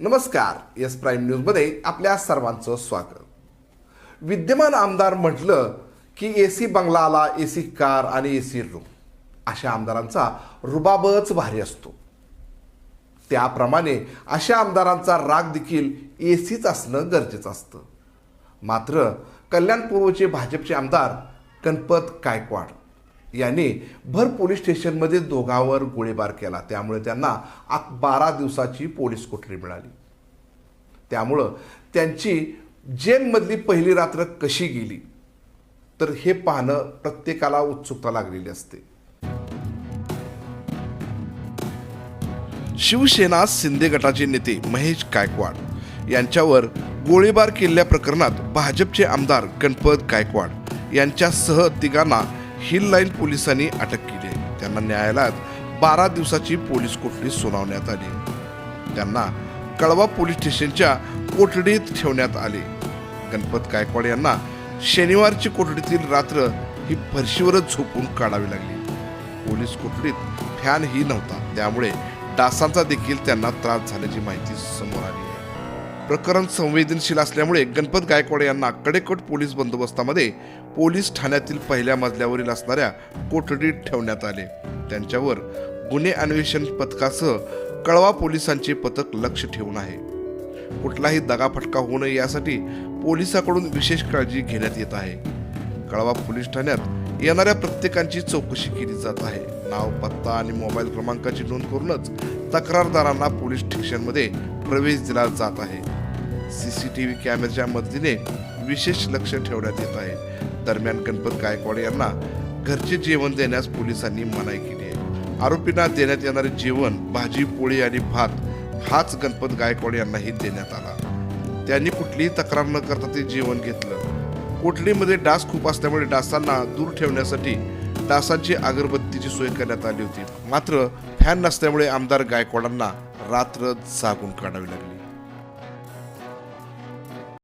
नमस्कार S prime न्यूजमध्ये आपल्या सर्वांचं स्वागत. विद्यमान आमदार म्हटलं की ए सी बंगला आला ए सी कार आणि ए सी रूम अशा आमदारांचा रुबाबच भारी असतो. त्याप्रमाणे अशा आमदारांचा राग देखील ए सीच असणं गरजेचं असतं. मात्र कल्याण पूर्वचे भाजपचे आमदार गणपत गायकवाड याने भर पोलीस स्टेशनमध्ये दोघांवर गोळीबार केला. त्यामुळे त्यांना आत बारा दिवसाची पोलीस कोठडी मिळाली. त्यामुळं त्यांची जेलमधली पहिली रात्र कशी गेली तर हे पाहणं प्रत्येकाला उत्सुकता लागलेली असते. शिवसेना शिंदे गटाचे नेते महेश गायकवाड यांच्यावर गोळीबार केलेल्या प्रकरणात भाजपचे आमदार गणपत गायकवाड यांच्यासह तिघांना हिल लाईन पोलिसांनी अटक केली. आहे त्यांना न्यायालयात बारा दिवसाची पोलीस कोठडी सुनावण्यात आली. त्यांना कळवा पोलीस स्टेशनच्या कोठडीत ठेवण्यात आले. गणपत गायकवाड यांना शनिवारची कोठडीतील रात्र ही फरशीवरच झोपून काढावी लागली. पोलीस कोठडीत फॅनही नव्हता. त्यामुळे डासांचा देखील त्यांना त्रास झाल्याची माहिती समोर आली आहे. प्रकरण संवेदनशील असल्यामुळे गणपत गायकवाड यांना कडेकोट पोलीस बंदोबस्तामध्ये पोलीस ठाण्यातील पहिल्या मजल्यावरील असणाऱ्या कोठडीत ठेवण्यात आले. त्यांच्यावर गुन्हे अन्वेषण पथकासह कळवा पोलिसांचे पथक लक्ष ठेवून आहे. कुठलाही दगाफटका होऊ नये यासाठी पोलिसाकडून विशेष काळजी घेण्यात येत आहे. कळवा पोलीस ठाण्यात येणाऱ्या प्रत्येकांची चौकशी केली जात आहे. नाव पत्ता आणि मोबाईल क्रमांकाची नोंद करूनच तक्रारदारांना पोलीस स्टेशनमध्ये प्रवेश दिला जात आहे. सीसीटीव्ही कॅमेऱ्याच्या मदतीने विशेष लक्ष ठेवण्यात येत आहे. दरम्यान गणपत गायकवाड यांना घरचे जेवण देण्यास पोलिसांनी मनाई केली आहे. आरोपींना देण्यात येणारे जेवण भाजी पोळी आणि भात हाच गणपत गायकवाड यांनाही देण्यात आला. त्यांनी कुठलीही तक्रार न करता ते जेवण घेतलं. कोठलीमध्ये डास खूप असल्यामुळे डासांना दूर ठेवण्यासाठी डासांची अगरबत्तीची सोय करण्यात आली होती. मात्र फॅन नसल्यामुळे आमदार गायकवाडांना रात्र जागून काढावी लागली.